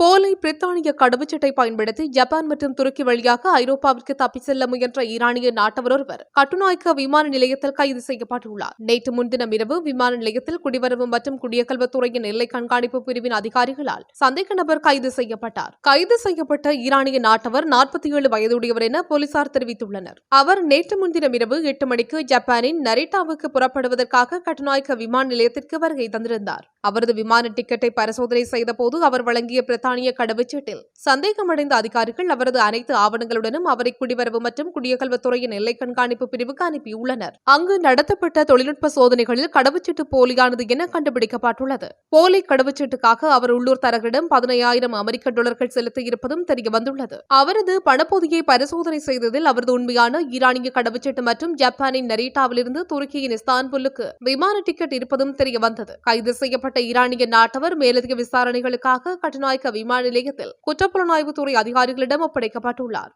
போலை பிரித்தானிய கடவுச்சட்டை பயன்படுத்தி ஜப்பான் மற்றும் துருக்கி வழியாக ஐரோப்பாவிற்கு தப்பி செல்ல முயன்ற ஈரானிய நாட்டவர் ஒருவர் கட்டுநாயக்க விமான நிலையத்தில் கைது செய்யப்பட்டுள்ளார். நேற்று முன்தினம் இரவு விமான நிலையத்தில் குடிவரவு மற்றும் குடியகல்வுத்துறையின் எல்லை கண்காணிப்பு பிரிவின் அதிகாரிகளால் சந்தேக நபர் கைது செய்யப்பட்டார். கைது செய்யப்பட்ட ஈரானிய நாட்டவர் நாற்பத்தி ஏழு வயதுடையவர் என போலீசார் தெரிவித்துள்ளனர். அவர் நேற்று முன்தினம் இரவு எட்டு மணிக்கு ஜப்பானின் நரிட்டாவுக்கு புறப்படுவதற்காக கட்டுநாயக்க விமான நிலையத்திற்கு வருகை தந்திருந்தார். அவரது விமான டிக்கெட்டை பரிசோதனை செய்தபோது அவர் வழங்கிய பிரித்தானிய கடவுச்சீட்டில் சந்தேகமடைந்த அதிகாரிகள் அவரது அனைத்து ஆவணங்களுடனும் அவரை குடிவரவு மற்றும் குடியகல்வத்துறையின் எல்லை கண்காணிப்பு பிரிவுக்கு அனுப்பியுள்ளனர். அங்கு நடத்தப்பட்ட தொழில்நுட்ப சோதனைகளில் கடவுச்சீட்டு போலியானது என கண்டுபிடிக்கப்பட்டுள்ளது. போலி கடவுச்சீட்டுக்காக அவர் உள்ளூர் தரகரிடம் பதினையாயிரம் அமெரிக்க டாலர்கள் செலுத்தியிருப்பதும் தெரியவந்துள்ளது. அவரது பணப்பொதியை பரிசோதனை செய்ததில் அவரது உண்மையான ஈரானிய கடவுச்சீட்டு மற்றும் ஜப்பானின் நரீட்டாவிலிருந்து துருக்கியின் இஸ்தான்புல்லுக்கு விமான டிக்கெட் இருப்பதும் தெரிய வந்தது கைது செய்யப்பட்ட ஈரானிய நாட்டவர் மேலதிக விசாரணைகளுக்காக கட்டுநாயக்க விமான நிலையத்தில் குற்றப்புலனாய்வுத்துறை அதிகாரிகளிடம் ஒப்படைக்கப்பட்டுள்ளார்.